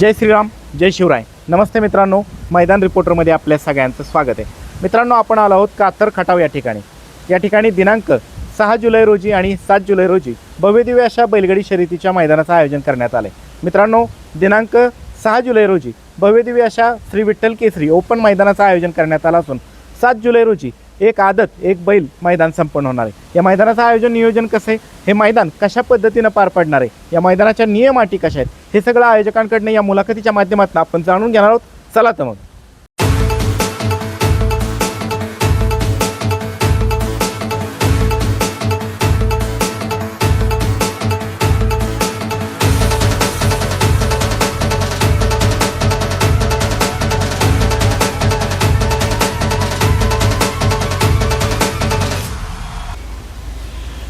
जय श्रीराम जय शिवराय. नमस्ते मित्रांनो मैदान रिपोर्टरमध्ये आपल्या सगळ्यांचं स्वागत आहे. मित्रांनो आपण आलो आहोत कातर खटाव या ठिकाणी. या ठिकाणी दिनांक सहा जुलै रोजी आणि सात जुलै रोजी भव्यदिव्य अशा बैलगाडी शर्यतीच्या मैदानाचं आयोजन करण्यात आलं आहे मित्रांनो दिनांक सहा जुलै रोजी भव्यदिव्य अशा श्री विठ्ठल केसरी ओपन मैदानाचं आयोजन करण्यात आलं असून सात जुलै रोजी एक आदत एक बैल मैदान संपन्न होणार आहे. या मैदानाचं आयोजन नियोजन कसं आहे? हे मैदान कशा पद्धतीनं पार पडणार आहे? या मैदानाच्या नियम अटी कशा आहेत? हे सगळं आयोजकांकडनं या मुलाखतीच्या माध्यमातून आपण जाणून घेणार आहोत. चला तर मग.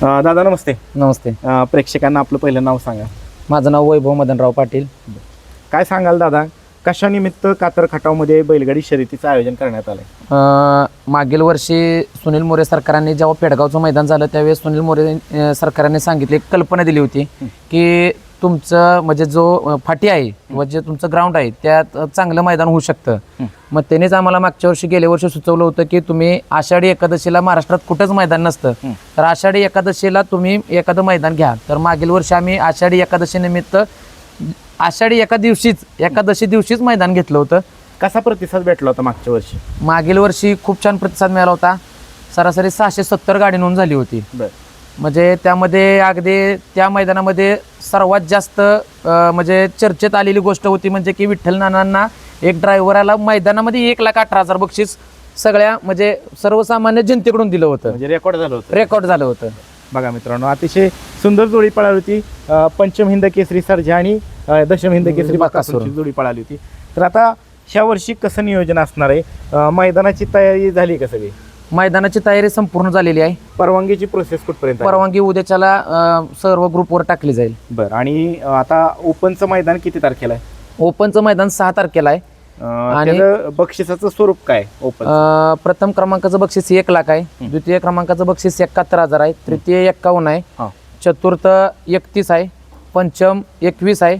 अं, दादा नमस्ते. नमस्ते. अं, प्रेक्षकांना आपलं पहिलं नाव सांगा. माझं नाव वैभव मदनराव पाटील. काय सांगाल दादा? कशानिमित्त कातर खटावमध्ये बैलगाडी शर्यतीचं आयोजन करण्यात आलंय? अं, मागील वर्षी सुनील मोरे सरकारांनी जेव्हा पेडगावचं मैदान झालं त्यावेळेस सुनील मोरे अं, सरकारांनी सांगितली एक कल्पना दिली होती की तुमचं म्हणजे जो फाटी आहे किंवा जे तुमचं ग्राउंड आहे त्यात चांगलं मैदान होऊ शकतं. मग त्यानेच आम्हाला मागच्या वर्षी गेल्या वर्षी सुचवलं होतं की तुम्ही आषाढी एकादशीला महाराष्ट्रात कुठंच मैदान नसतं. तर आषाढी एकादशीला तुम्ही एखादं मैदान घ्या. तर मागील वर्षी आम्ही आषाढी एकादशी निमित्त आषाढी एका दिवशीच एकादशी दिवशीच मैदान घेतलं होतं. कसा प्रतिसाद भेटला होता मागच्या वर्षी? मागील वर्षी खूप छान प्रतिसाद मिळाला होता. सरासरी सहाशे सत्तर गाडी नोंद झाली होती. बर. म्हणजे त्यामध्ये अगदी त्या मैदानामध्ये सर्वात जास्त म्हणजे चर्चेत आलेली गोष्ट होती म्हणजे की विठ्ठल नानांना एक ड्रायव्हराला मैदानामध्ये एक लाख अठरा हजार बक्षीस सगळ्या म्हणजे सर्वसामान्य जनतेकडून दिलं होतं. म्हणजे रेकॉर्ड झालं होतं. रेकॉर्ड झालं होतं. बघा मित्रांनो अतिशय सुंदर जोडी पळाली होती. पंचम हिंद केसरी सर्जा आणि दशम हिंद केसरी. बाकासूरची जोडी पळाली होती. तर आता ह्या वर्षी कसं नियोजन असणार आहे? मैदानाची तयारी झाली का सगळी? मैदानाची तयारी संपूर्ण झालेली आहे. परवानगीची प्रोसेस कुठपर्यंत? परवानगी उद्याच्याला अं, सर्व ग्रुपवर टाकली जाईल. बरं आणि अं, आता ओपनचं मैदान किती तारखेला आहे? ओपनचं मैदान सहा तारखेला आहे. अं, आणि- त्याचं बक्षिसाचं स्वरूप काय ओपन अं, प्रथम क्रमांकाचं बक्षीस एक लाख आहे. द्वितीय क्रमांकाचं बक्षीस एकाहत्तर हजार आहे. तृतीय एक्कावन्न आहे. चतुर्थ एकतीस आहे. पंचम एकवीस आहे.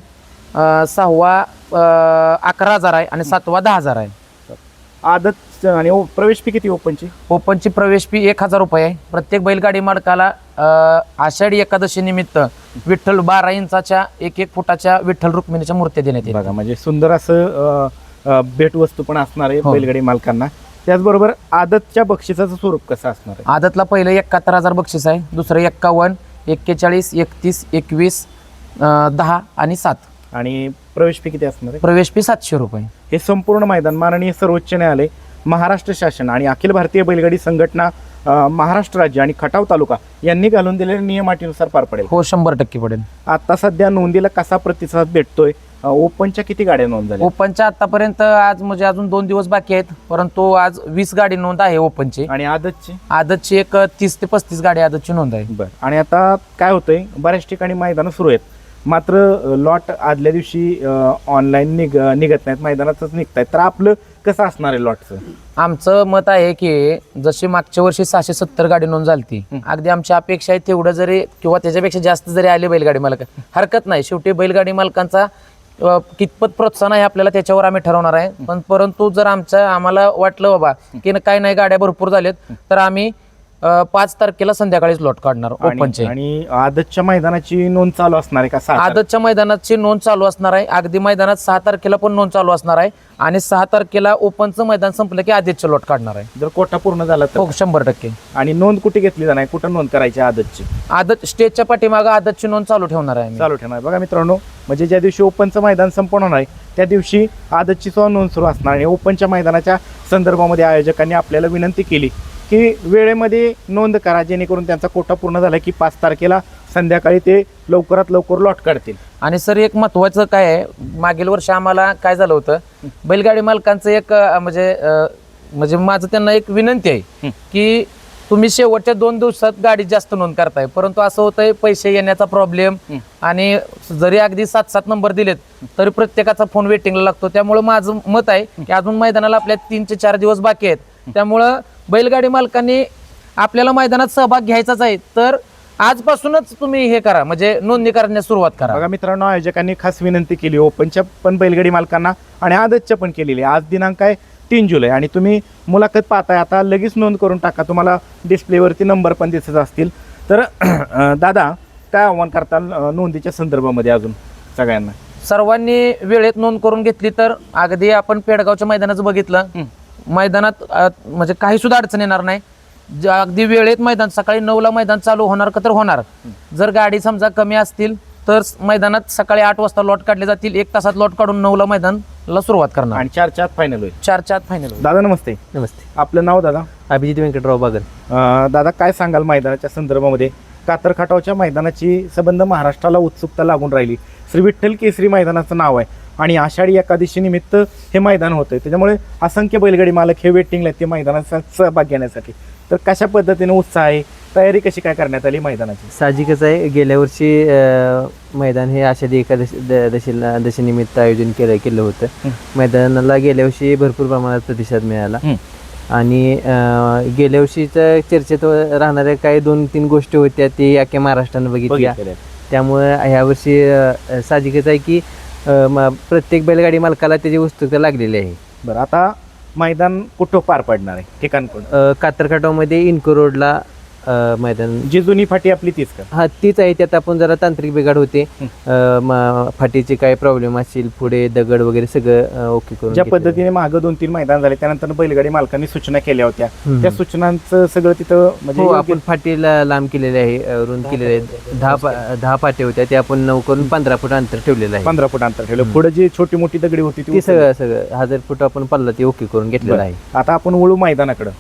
अं, सहावा अं, अकरा हजार आहे आणि सातवा दहा हजार आहे. आदत आणि ओ- प्रवेश फी किती ओपनची ओपनची प्रवेश फी एक हजार रुपये आहे. प्रत्येक बैलगाडी मालकाला अं, आषाढी एकादशी निमित्त विठ्ठल बारा इंचाच्या एक एक फुटाच्या विठ्ठल रुक्मिणीच्या मूर्त्या देण्यात येईल बघा म्हणजे सुंदर असं अं, अं, भेटवस्तू पण असणार आहे हो. बैलगाडी मालकांना. त्याचबरोबर आदतच्या बक्षिसाचं स्वरूप कसं असणार आहे? आदतला पहिलं एकाहत्तर हजार बक्षीस आहे. दुसरं एक्कावन्न एक्केचाळीस एकतीस एकवीस अं, दहा आणि सात. आणि प्रवेश फी किती असणार आहे? प्रवेश फी सातशे रुपये. हे संपूर्ण मैदान माननीय सर्वोच्च न्यायालय महाराष्ट्र शासन आणि अखिल भारतीय बैलगाडी संघटना महाराष्ट्र राज्य आणि खटाव तालुका यांनी घालून दिलेल्या नियम अटीनुसार पार पडेल. हो शंभर टक्के पडेल. आता सध्या नोंदीला कसा प्रतिसाद भेटतोय? ओपनच्या किती गाड्या नोंद झाल्या? ओपनच्या आतापर्यंत आज म्हणजे अजून दोन दिवस बाकी आहेत परंतु आज वीस गाडी नोंद आहे ओपनची. आणि आदतची? आदतची एक तीस ते पस्तीस गाडी आदतची नोंद आहे. बर. आणि आता काय होतंय? बऱ्याच ठिकाणी मैदानं सुरू आहेत. मात्र लॉट आदल्या दिवशी ऑनलाईन निघ निघत नाहीत मैदानातच निघतायत. तर आपलं कसं असणार आहे लॉटचं? आमचं मत आहे की जशी मागच्या वर्षी सहाशे सत्तर गाडी नोंद झाली अगदी आमची अपेक्षा आहे तेवढं जरी किंवा त्याच्यापेक्षा जास्त जरी आले बैलगाडी मालक हरकत नाही. शेवटी बैलगाडी मालकांचा कितपत प्रोत्साहन आहे आपल्याला त्याच्यावर आम्ही ठरवणार आहे. पण परंतु जर आमच्या आम्हाला वाटलं बाबा की काय नाही गाड्या भरपूर झाल्यात तर आम्ही अ, पाच तारखेला संध्याकाळीच लॉट काढणार आणि- ओपनचे आणि आदतच्या मैदानाची नोंद चालू असणार आहे का? सहा? आदतच्या मैदानाची नोंद चालू असणार आहे. अगदी मैदानात सहा तारखेला पण नोंद चालू असणार आहे. आणि सहा तारखेला ओपनचं मैदान संपलं की आदितचं लॉट काढणार आहे. जर कोटा पूर्ण झाला तर? हो शंभर टक्के. आणि नोंद कुठे घेतली जाणार? आहे? कुठं नोंद करायची आदतची? आदत स्टेजच्या पाठीमागं आदतची नोंद चालू ठेवणार आहे आम्ही. चालू ठेवणार. बघा मित्रांनो म्हणजे ज्या दिवशी ओपनचं मैदान संपन्न होणार आहे त्या दिवशी आदतची सुद्धा नोंद सुरू असणार. आणि ओपनच्या मैदानाच्या संदर्भामध्ये आयोजकांनी आपल्याला विनंती केली की वेळेमध्ये नोंद करा जेणेकरून त्यांचा कोटा पूर्ण झाला की पाच तारखेला संध्याकाळी ते लवकरात लवकर लॉट काढतील. आणि सर एक महत्वाचं काय आहे? मागील वर्षी आम्हाला काय झालं होतं? बैलगाडी मालकांचं एक म्हणजे म्हणजे माझं त्यांना एक विनंती आहे की तुम्ही शेवटच्या दोन दिवसात गाडी जास्त नोंद करताय. परंतु असं होतंय पैसे येण्याचा प्रॉब्लेम आणि जरी अगदी सात सात नंबर दिलेत तरी प्रत्येकाचा फोन वेटिंगला लागतो. त्यामुळे माझं मत आहे की अजून मैदानाला आपल्या तीन ते चार दिवस बाकी आहेत. त्यामुळं बैलगाडी मालकांनी आपल्याला मैदानात सहभाग घ्यायचाच आहे. तर आजपासूनच तुम्ही हे करा म्हणजे नोंदणी करण्यास सुरुवात करा. बघा मित्रांनो आयोजकांनी खास विनंती केली ओपनच्या पण बैलगाडी मालकांना आणि आदतच्या पण केलेली. आज दिनांक आहे तीन जुलै आणि तुम्ही मुलाखत पाहताय आता लगेच नोंद करून टाका. तुम्हाला डिस्प्लेवरती नंबर पण दिसत असतील. तर दादा काय आव्हान करताल अं, नोंदीच्या संदर्भामध्ये अजून सगळ्यांना? सर्वांनी वेळेत नोंद करून घेतली तर अगदी आपण पेडगावच्या मैदानाचं बघितलं. मैदानात म्हणजे काही सुद्धा अडचण येणार नाही. अगदी वेळेत मैदान सकाळी नऊला मैदान चालू होणार का तर होणार. जर गाडी समजा कमी असतील तर मैदानात सकाळी आठ वाजता लॉट काढले जातील एक तासात लॉट काढून नऊला मैदानला सुरुवात करणार. आणि चार चार फायनल होईल. चार चार फायनल दादा नमस्ते. नमस्ते. आपलं नाव दादा? अभिजित व्यंकटराव बागल. अं, दादा काय सांगाल मैदानाच्या संदर्भामध्ये? कातर खटावच्या मैदानाची संबंध महाराष्ट्राला उत्सुकता लागून राहिली. श्री विठ्ठल केसरी मैदानाचं नाव आहे. आणि आषाढी एकादशी निमित्त हे मैदान होतं त्याच्यामुळे असंख्य बैलगाडी मालक हे वेटिंगला आहेत ते मैदानाचा सहभाग घेण्यासाठी. तर कशा पद्धतीने उत्साह आहे? तयारी कशी काय करण्यात आली मैदानाची? साहजिकच आहे. गेल्या वर्षी मैदान हे आषाढी एकादशी दशीला दशीनिमित्त आयोजन केलं केलं होतं. मैदानाला गेल्या वर्षी भरपूर प्रमाणात प्रतिसाद मिळाला. आणि गेल्या वर्षीच्या चर्चेत राहणाऱ्या काही दोन तीन गोष्टी होत्या ते अख्ख्या महाराष्ट्रानं बघितल्या. त्यामुळे ह्या वर्षी अ, साहजिकच आहे की म- प्रत्येक बैलगाडी मालकाला त्याची उत्सुकता लागलेली आहे. बरं आता मैदान कुठं पार पडणार आहे? ठिकाण कोण कातरखाटावमध्ये इन्को रोडला मैदान. जी जुनी फाटी आपली तीच का? हा तीच आहे. त्यात आपण जरा तांत्रिक बिघाड होते. फाटीचे काय प्रॉब्लेम असतील पुढे दगड वगैरे सगळं ओके करून ज्या. पद्धतीने मागं दोन तीन मैदान झाले त्यानंतर बैलगाडी मालकांनी सूचना केल्या होत्या. त्या सूचनांचं सगळं तिथं म्हणजे हो आपण फाटीला लांब केलेले आहे रुंद केलेले आहे दहा दहा पाटे होत्या ते आपण नऊ करून पंधरा फूट अंतर ठेवलेलं आहे. पंधरा फूट अंतर ठेवलं. पुढे जी छोटी मोठी दगडी होती ती सगळं सगळं. हजार फूट आपण पल्ला ते ओके करून घेतलेलं. आहे. आता आपण वळू मैदानाकडं.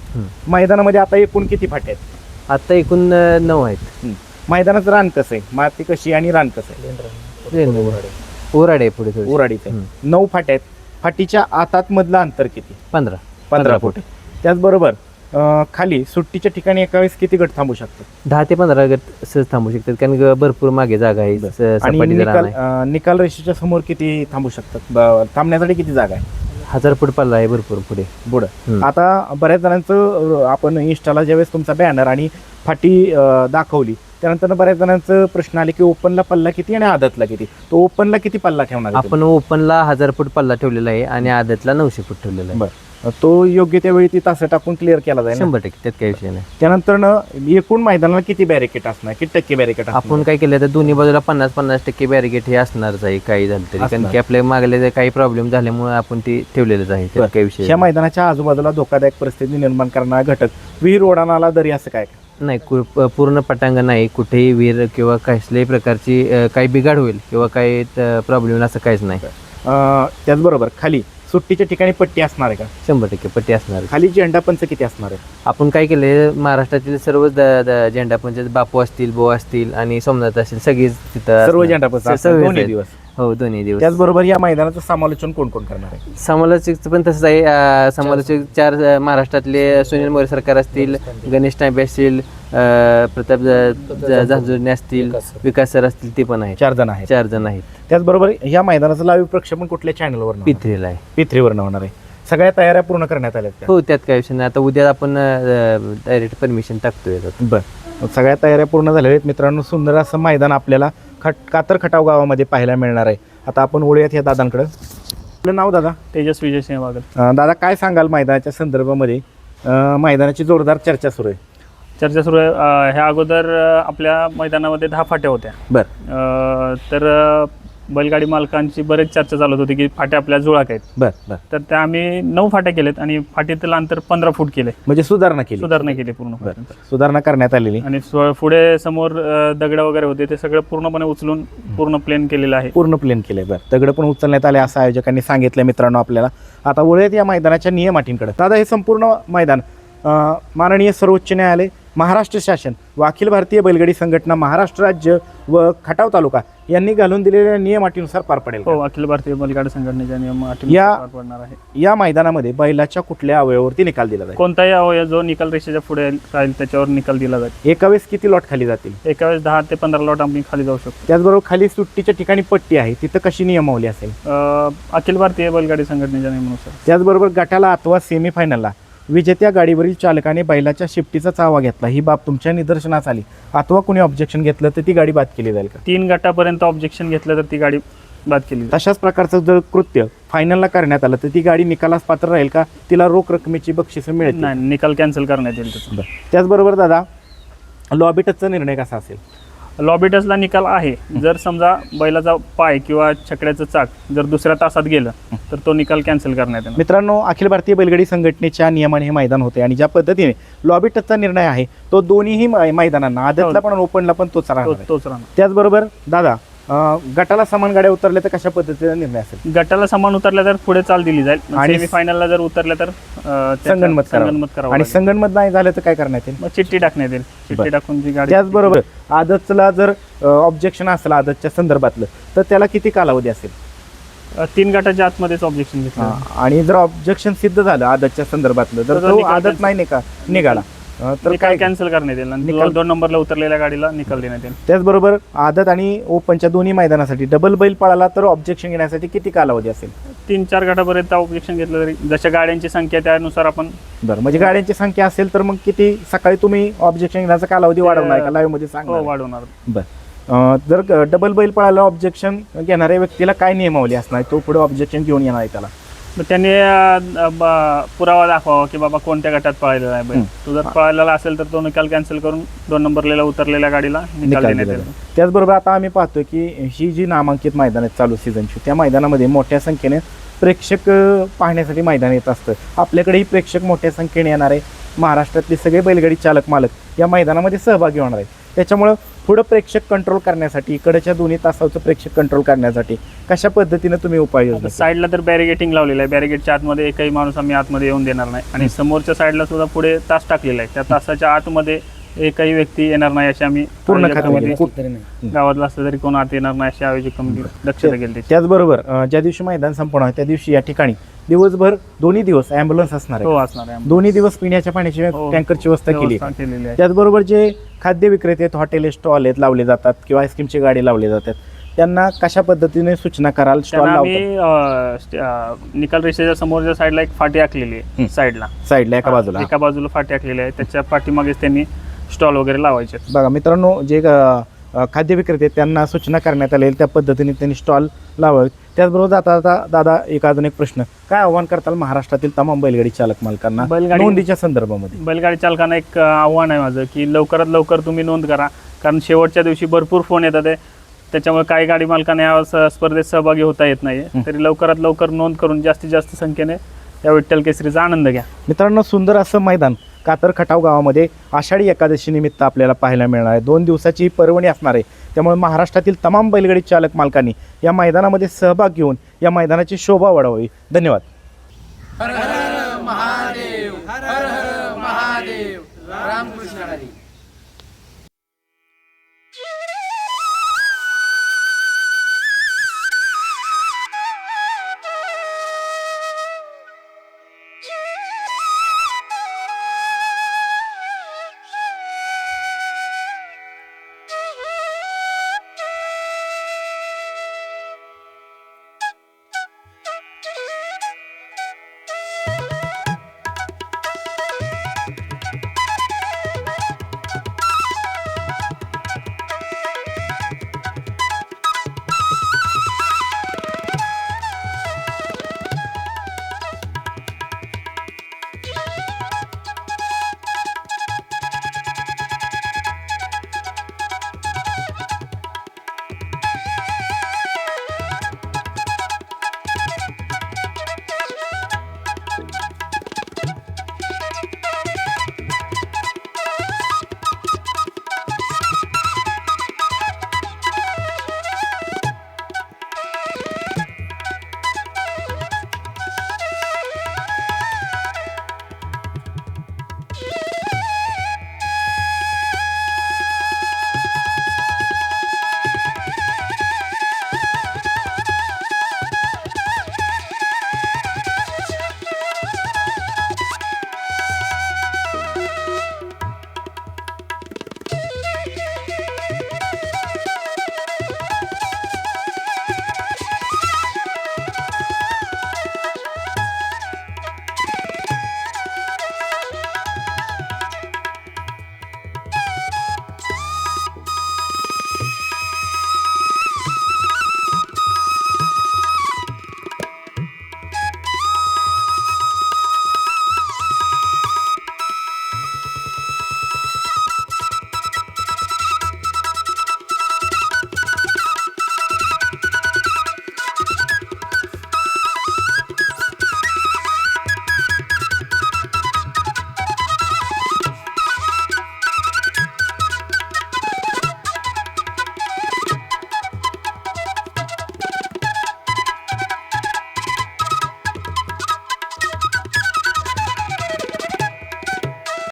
मैदानामध्ये आता एकूण किती फाटे आहेत? आता एकूण अ, नऊ आहेत. मैदानाचं रान कसं आहे? माती कशी आणि रान कसं आहे? ओराड. आहे पुढे थोडी आहे. नऊ फाट्या आहेत. फाटीच्या आतात मधलं अंतर किती? पंधरा. पंधरा फूट. त्याचबरोबर अं, खाली सुट्टीच्या ठिकाणी एका वेळेस किती गट थांबू शकतात? दहा ते पंधरा गट सहज थांबू शकतात कारण ग- भरपूर मागे जागा आहे स- आणि सपाटीचं रान निकाल आहे. अं, निकाल रेषेच्या समोर किती थांबू शकतात? ब- थांबण्यासाठी किती जागा आहे? हजार फूट पल्ला आहे भरपूर पुढे. हं. आता बऱ्याच जणांचं अं, आपण इंस्टाला ज्यावेळेस तुमचा बॅनर आणि फाटी अं, दाखवली त्यानंतर बऱ्याच जणांचं प्रश्न आले की ओपनला पल्ला किती आणि आदतला किती? तो ओपनला किती पल्ला ठेवणार आहे आपण ओपनला हजार फूट पल्ला ठेवलेला आहे आणि आदतला नऊशे फूट ठेवलेला आहे? बरं. तो योग्य त्यावेळी ती तासं टाकून क्लिअर केला जाईल? शंभर टक्के त्यात काही विषय नाही. त्यानंतर न एकूण मैदानाला किती बॅरिकेट असणार? किती टक्के बॅरिकेट आपण काय केलं तर दोन्ही बाजूला पन्नास पन्नास टक्के बॅरिगेट हे असणारच आहे काही झालं तरी. कारण. की आपल्या मागले जे काही प्रॉब्लेम झाल्यामुळे आपण ते ठेवलेलंच आहे त्यात काही विषय नाही. मैदानाच्या आजूबाजूला धोकादायक परिस्थिती निर्माण करणारा घटक विहीर ओढाणाला दरी असं काय? नाही कु- प- पूर्ण पटांगण नाही. कुठेही विहीर किंवा कसल्याही प्रकारची अ, काही बिघाड होईल किंवा काही प्रॉब्लेम असं काहीच नाही. अं, त्याचबरोबर खाली सुट्टीच्या ठिकाणी पट्टी असणार आहे का शंभर टक्के पट्टी असणार आहे. खाली झेंडापंच किती असणार आहे आपण काय केले महाराष्ट्रातील सर्व द- द- झेंडा पंचायत बापू असतील बो असतील आणि सोमनाथ असतील सगळीच तिथं सर्व असणार. असणार, सर्वच दोन्ही. दिवस हो दोन्ही दिवस. त्याचबरोबर या मैदानाचं समालोचन कोण कोण करणार आहे? समालोचक पण तसंच आहे. अं, समालोचक चार अं, महाराष्ट्रातले सुनील मोरे सरकार असतील गणेश टांबे असतील अं, प्रताप ज- ज- झांजुर्णे असतील विकास सर असतील ते पण आहेत. चार जण आहेत. चार जण आहेत. त्याचबरोबर या मैदानाचं लाईव्ह प्रक्षेपण कुठल्या चॅनलवर पिथरीला आहे. पिथरीवर होणार आहे. सगळ्या तयाऱ्या पूर्ण करण्यात आल्या? हो त्यात काही विषय नाही. आता उद्या आपण डायरेक्ट परमिशन टाकतोय. बरं. सगळ्या तयाऱ्या पूर्ण झालेल्या आहेत. मित्रांनो सुंदर असं मैदान आपल्याला खट कातर खटाव गावामध्ये पाहायला मिळणार आहे. आता आपण वळूयात या दादांकडं. आपलं नाव दादा? तेजस विजय सिंह अं, दादा काय सांगाल मैदानाच्या संदर्भामध्ये? अं, मैदानाची जोरदार चर्चा सुरू आहे. चर्चा सुरू आहे. अं, ह्या अगोदर अं, आपल्या मैदानामध्ये दहा फाट्या होत्या. बरं. अं, तर अं, बैलगाडी मालकांची बरेच चर्चा चालत होती की फाट्या आपल्या जुळाक आहेत. बरं बरं. तर त्या आम्ही नऊ फाट्या केलेत आणि फाटीतील अंतर पंधरा फूट केले म्हणजे सुधारणा केली. सुधारणा केली पूर्ण बरं. सुधारणा करण्यात आलेली. आणि स्व- पुढे समोर अं, दगड वगैरे होते ते सगळं पूर्णपणे उचलून पूर्ण प्लेन केलेलं आहे. पूर्ण प्लेन केलंय बरं. दगड पण उचलण्यात आले असं आयोजकांनी सांगितलं मित्रांनो आपल्याला. आता वळूयात या मैदानाच्या नियम अटींकडे दादा हे संपूर्ण मैदान अं, माननीय सर्वोच्च न्यायालय महाराष्ट्र शासन व अखिल भारतीय बैलगाडी संघटना महाराष्ट्र राज्य व खटाव तालुका यांनी घालून दिलेल्या नियम अटीनुसार पार पडेल? हो अखिल भारतीय बैलगाडी संघटनेच्या नियम अटी या- पार पडणार आहे. या मैदानामध्ये बैलाच्या कुठल्या अवयवावरती निकाल दिला जाईल? कोणताही अवयव जो निकाल रेषेच्या पुढे राहील त्याच्यावर निकाल दिला जाईल. एका वेळेस किती लॉट खाली जातील? एका वेळेस दहा ते पंधरा लॉट आम्ही खाली जाऊ शकतो. त्याचबरोबर खाली सुट्टीच्या ठिकाणी पट्टी आहे तिथं कशी नियमावली असेल? अ, अखिल भारतीय बैलगाडी संघटनेच्या नियमानुसार. त्याचबरोबर गटाला अथवा सेमीफायनलला विजेत्या गाडीवरील चालकाने बैलाच्या शिफ्टीचा चावा घेतला. ही बाब तुमच्या निदर्शनास आली. अथवा कुणी ऑब्जेक्शन घेतलं तर ती गाडी बाद केली जाईल का? तीन गटापर्यंत ऑब्जेक्शन घेतलं तर ती गाडी बाद केली जाईल. तशाच प्रकारचं जर कृत्य फायनलला करण्यात आलं तर ती गाडी निकालास पात्र राहील का? तिला रोख रकमेची बक्षिसं मिळतील. नाही निकाल कॅन्सल करण्यात येईल त्याचा. बरं. त्याचबरोबर दादा लॉबी टचचा निर्णय कसा असेल? लॉबी टचला निकाल आहे. जर समजा बैलाचा पाय किंवा छकड्याचं चाक जर दुसऱ्या तासात गेलं तर तो निकाल कॅन्सल करण्यात येणार. मित्रांनो अखिल भारतीय बैलगाडी संघटनेच्या नियमाने हे मैदान होते आणि ज्या पद्धतीने लॉबी टचचा निर्णय आहे तो दोन्हीही मैदानांना आदतला पण आणि ओपनला पण तोच राहणार. तोच राहणार. त्याचबरोबर दादा गटाला समान गाड्या उतरल्या तर कशा पद्धतीचा निर्णय असेल? गटाला समान उतरल्या तर पुढे चाल दिली जाईल. आणि- सेमी फायनलला जर उतरल्या तर त्याचा संगनमत करावं. आणि. संगणमत नाही झालं तर काय करण्यात येईल? मग चिठ्ठी टाकण्यात येईल. चिठ्ठी. टाकून जी गाडी त्याचबरोबर आदतला जर ऑब्जेक्शन असेल आदतच्या संदर्भातलं तर त्याला किती कालावधी असेल? तीन गटाच्या आतमध्येच ऑब्जेक्शन घेतलं. आणि जर ऑब्जेक्शन सिद्ध झालं आदतच्या संदर्भातलं तर जर तो आदत नाही निका निघाला. तर काय कॅन्सल करण्यात येईल. निकाल- दोन नंबरला उतरलेल्या गाडीला निकाल देण्यात येईल. त्याचबरोबर आदत आणि ओपनच्या दोन्ही मैदानासाठी डबल बैल पळाला तर ऑब्जेक्शन घेण्यासाठी किती कालावधी असेल? तीन चार गटापर्यंत ऑब्जेक्शन घेतलं तरी जशा गाड्यांची संख्या त्यानुसार आपण बरं म्हणजे गाड्यांची संख्या असेल तर मग किती सकाळी तुम्ही ऑब्जेक्शन घेण्याचा कालावधी वाढवणार का? लाईव्हमध्ये हो, सांगा वाढवणार. बरं. जर डबल बैल पळाला ऑब्जेक्शन घेणाऱ्या व्यक्तीला काय नियमावली असणार? तो पुढे ऑब्जेक्शन घेऊन येणार आहे त्याला. मग त्यांनी अं, ब- पुरावा दाखवावा की बाबा कोणत्या गटात पळालेला आहे बैल. तो जर पळालेला असेल तर तो निकाल कॅन्सल करून दोन नंबरलेला उतरलेल्या गाडीला निकाल निकाल देण्यात. त्याचबरोबर आता आम्ही पाहतो की ही जी नामांकित मैदान आहेत चालू सीझनची त्या मैदानामध्ये मोठ्या संख्येने प्रेक्षक अं, पाहण्यासाठी मैदान येत असतं. आपल्याकडेही प्रेक्षक मोठ्या संख्येने येणार आहे महाराष्ट्रातले सगळे बैलगाडी चालक मालक या मैदानामध्ये सहभागी होणार आहेत. त्याच्यामुळं पुढं प्रेक्षक कंट्रोल करण्यासाठी इकडच्या दोन्ही तासाचं प्रेक्षक कंट्रोल करण्यासाठी कशा पद्धतीने तुम्ही उपाययोजना? साईडला तर बॅरिगेटिंग लावलेलं आहे. बॅरिगेटच्या आतमध्ये एकही माणूस आम्ही आतमध्ये येऊन देणार नाही. आणि समोरच्या साईडला सुद्धा पुढे तास टाकलेला आहे. त्या तासाच्या आतमध्ये एकही व्यक्ती येणार नाही अशी आम्ही पूर्ण नाही गावातला असलं तरी कोण आत येणार नाही अशी आयोजक कमिटी घेईल त्याची त्याचबरोबर अं, ज्या दिवशी मैदान संपणार आहे त्या दिवशी या ठिकाणी दिवसभर दोन्ही दिवस ॲम्ब्युलन्स असणार हो आहे असणार आहे दोन्ही दिवस पिण्याच्या पाण्याची हो. टँकरची व्यवस्था केली आहे. व्यवस्था केलेली आहे. त्याचबरोबर जे खाद्य विक्रेते आहेत हॉटेल स्टॉल आहेत लावले जातात किंवा आईस्क्रीमची गाडी लावली जातात त्यांना कशा पद्धतीने सूचना कराल? स्टॉल त्यांना लावतात. आम्ही अं, स्ट- अं, निकाल रेषेच्या समोरच्या साईडला एक फाटी आखलेली हं. आहे साईडला साईडला एका बाजूला. एका बाजूला फाटी आखलेली आहे. त्याच्या पाठीमागेच त्यांनी स्टॉल वगैरे लावायचे. बघा मित्रांनो जे अ, खाद्य विक्रेते आहेत, त्यांना सूचना करण्यात आलेली त्या पद्धतीने त्यांनी स्टॉल लावावेत. त्याचबरोबर जाता जाता दादा एक अजून एक प्रश्न. काय आव्हान करताल महाराष्ट्रातील तमाम बैलगाडी चालक मालकांना बैलगाडी- नोंदीच्या संदर्भामध्ये? बैलगाडी चालकांना एक अं, आव्हान आहे माझं की लवकरात लवकर तुम्ही नोंद करा. कारण शेवटच्या दिवशी भरपूर फोन येतात आहे. त्याच्यामुळे काही गाडी मालकांना या स- स्पर्धेत सहभागी होता येत नाही हं. तरी लवकरात लवकर नोंद करून जास्तीत जास्त संख्येने या विठ्ठल केसरीचा आनंद घ्या. मित्रांनो सुंदर असं मैदान कातर खटाव गावामध्ये आषाढी एकादशी निमित्त आपल्याला पाहायला मिळणार आहे. दोन दिवसाची ही पर्वणी असणार आहे. त्यामुळे महाराष्ट्रातील तमाम बैलगाडी चालक मालकांनी या मैदानामध्ये सहभाग घेऊन या मैदानाची शोभा वाढवावी धन्यवाद. हर हर महादेव हर हर महादेव. रामकृष्ण हरी.